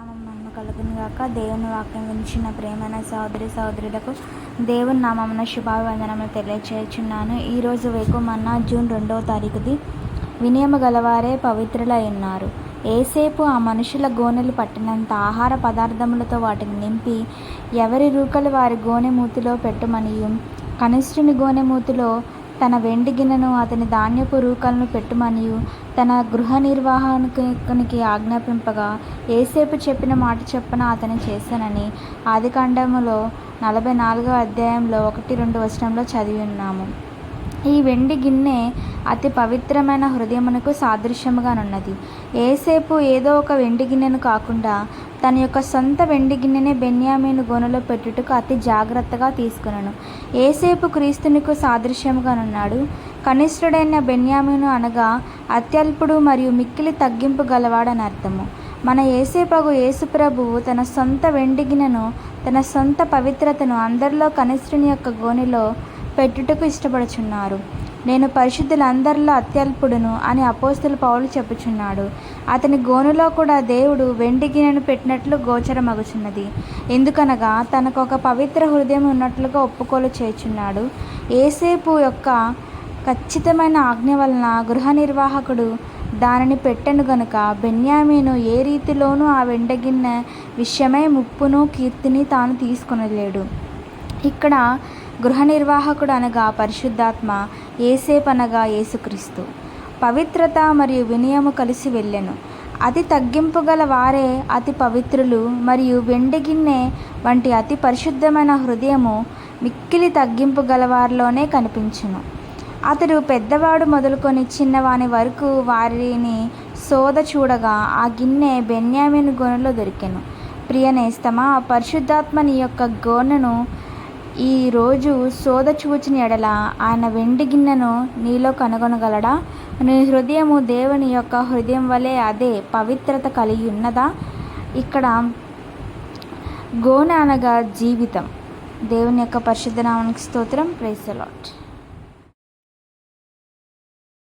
కలుగును గాక. దేవుని వాక్యం వినిచిన ప్రేమైన సహోదరి సహోదరులకు దేవుని నామమున శుభాభివందనములు తెలియచేస్తున్నాను ఈరోజు వేకుమన్న జూన్ రెండవ తారీఖుది వినియమ గలవారే పవిత్రులై ఉన్నారు. ఏసేపు ఆ మనుషుల గోనెలు పట్టినంత ఆహార పదార్థములతో వాటిని నింపి ఎవరి రూకలు వారి గోనె మూతిలో పెట్టుమనియు. కనిష్ఠుని గోనె మూతిలో తన వెండి గిన్నెను అతని ధాన్యపు రూకలను పెట్టుమనియు తన గృహ నిర్వాహకునికి ఆజ్ఞాపింపగా ఏసేపు చెప్పిన మాట చెప్పన అతను చేశానని ఆదికాండములో నలభై నాలుగో అధ్యాయంలో ఒకటి రెండు వచనంలో చదివి ఉన్నాము. ఈ వెండి గిన్నె అతి పవిత్రమైన హృదయమునకు సాదృశ్యముగానున్నది. ఏసేపు ఏదో ఒక వెండి గిన్నెను కాకుండా తన యొక్క సొంత వెండి గిన్నెనే బెన్యామీను గోనెలో పెట్టుటకు అతి జాగ్రత్తగా తీసుకునను. ఏసేపు క్రీస్తునికు సాదృశ్యంగానున్నాడు కనిష్ఠుడైన బెన్యామీను అనగా అత్యల్పుడు మరియు మిక్కిలి తగ్గింపు గలవాడని అర్థము మన ఏసేపగు యేసుప్రభువు తన సొంత వెండి గిన్నెను తన సొంత పవిత్రతను అందరిలో కనిష్ఠుని యొక్క గోనెలో పెట్టుటకు ఇష్టపడుచున్నారు. నేను పరిశుద్ధులందరిలో అత్యల్పుడును అని అపోస్తుల పౌలు చెప్పుచున్నాడు. అతని గోనులో కూడా దేవుడు వెండి గిన్నెను పెట్టినట్లు గోచరమగుచున్నది. ఎందుకనగా తనకు ఒక పవిత్ర హృదయం ఉన్నట్లుగా ఒప్పుకోలు చేర్చున్నాడు ఏసేపు యొక్క ఖచ్చితమైన ఆజ్ఞ వలన గృహ నిర్వాహకుడు దానిని పెట్టను గనుక బెన్యామీను ఏ రీతిలోనూ ఆ వెండగిన్నె విషయమై ముప్పును కీర్తిని తాను తీసుకొనలేడు. ఇక్కడ గృహ నిర్వాహకుడు అనగా పరిశుద్ధాత్మ ఏసేపు అనగా యేసుక్రీస్తు. పవిత్రత మరియు వినయము కలిసి వెళ్ళెను. అతి తగ్గింపు గల వారే అతి పవిత్రులు మరియు వెండి గిన్నె వంటి అతి పరిశుద్ధమైన హృదయము మిక్కిలి తగ్గింపు గలవారిలోనే కనిపించును. అతడు పెద్దవాడు మొదలుకొని చిన్నవాని వరకు వారిని సోద చూడగా ఆ గిన్నె బెన్యామిన్ గోనెలో దొరికెను. ప్రియనేస్తమా పరిశుద్ధాత్మని యొక్క గోనెను ఈరోజు సోద చూచిన ఎడల ఆయన వెండి గిన్నెను నీలో కనుగొనగలడా? నీ హృదయము దేవుని యొక్క హృదయం వలె అదే పవిత్రత కలిగి ఉన్నదా? ఇక్కడ గోనానగా అనగా జీవితం. దేవుని యొక్క పరిశుద్ధ నామానికి స్తోత్రం. Price allot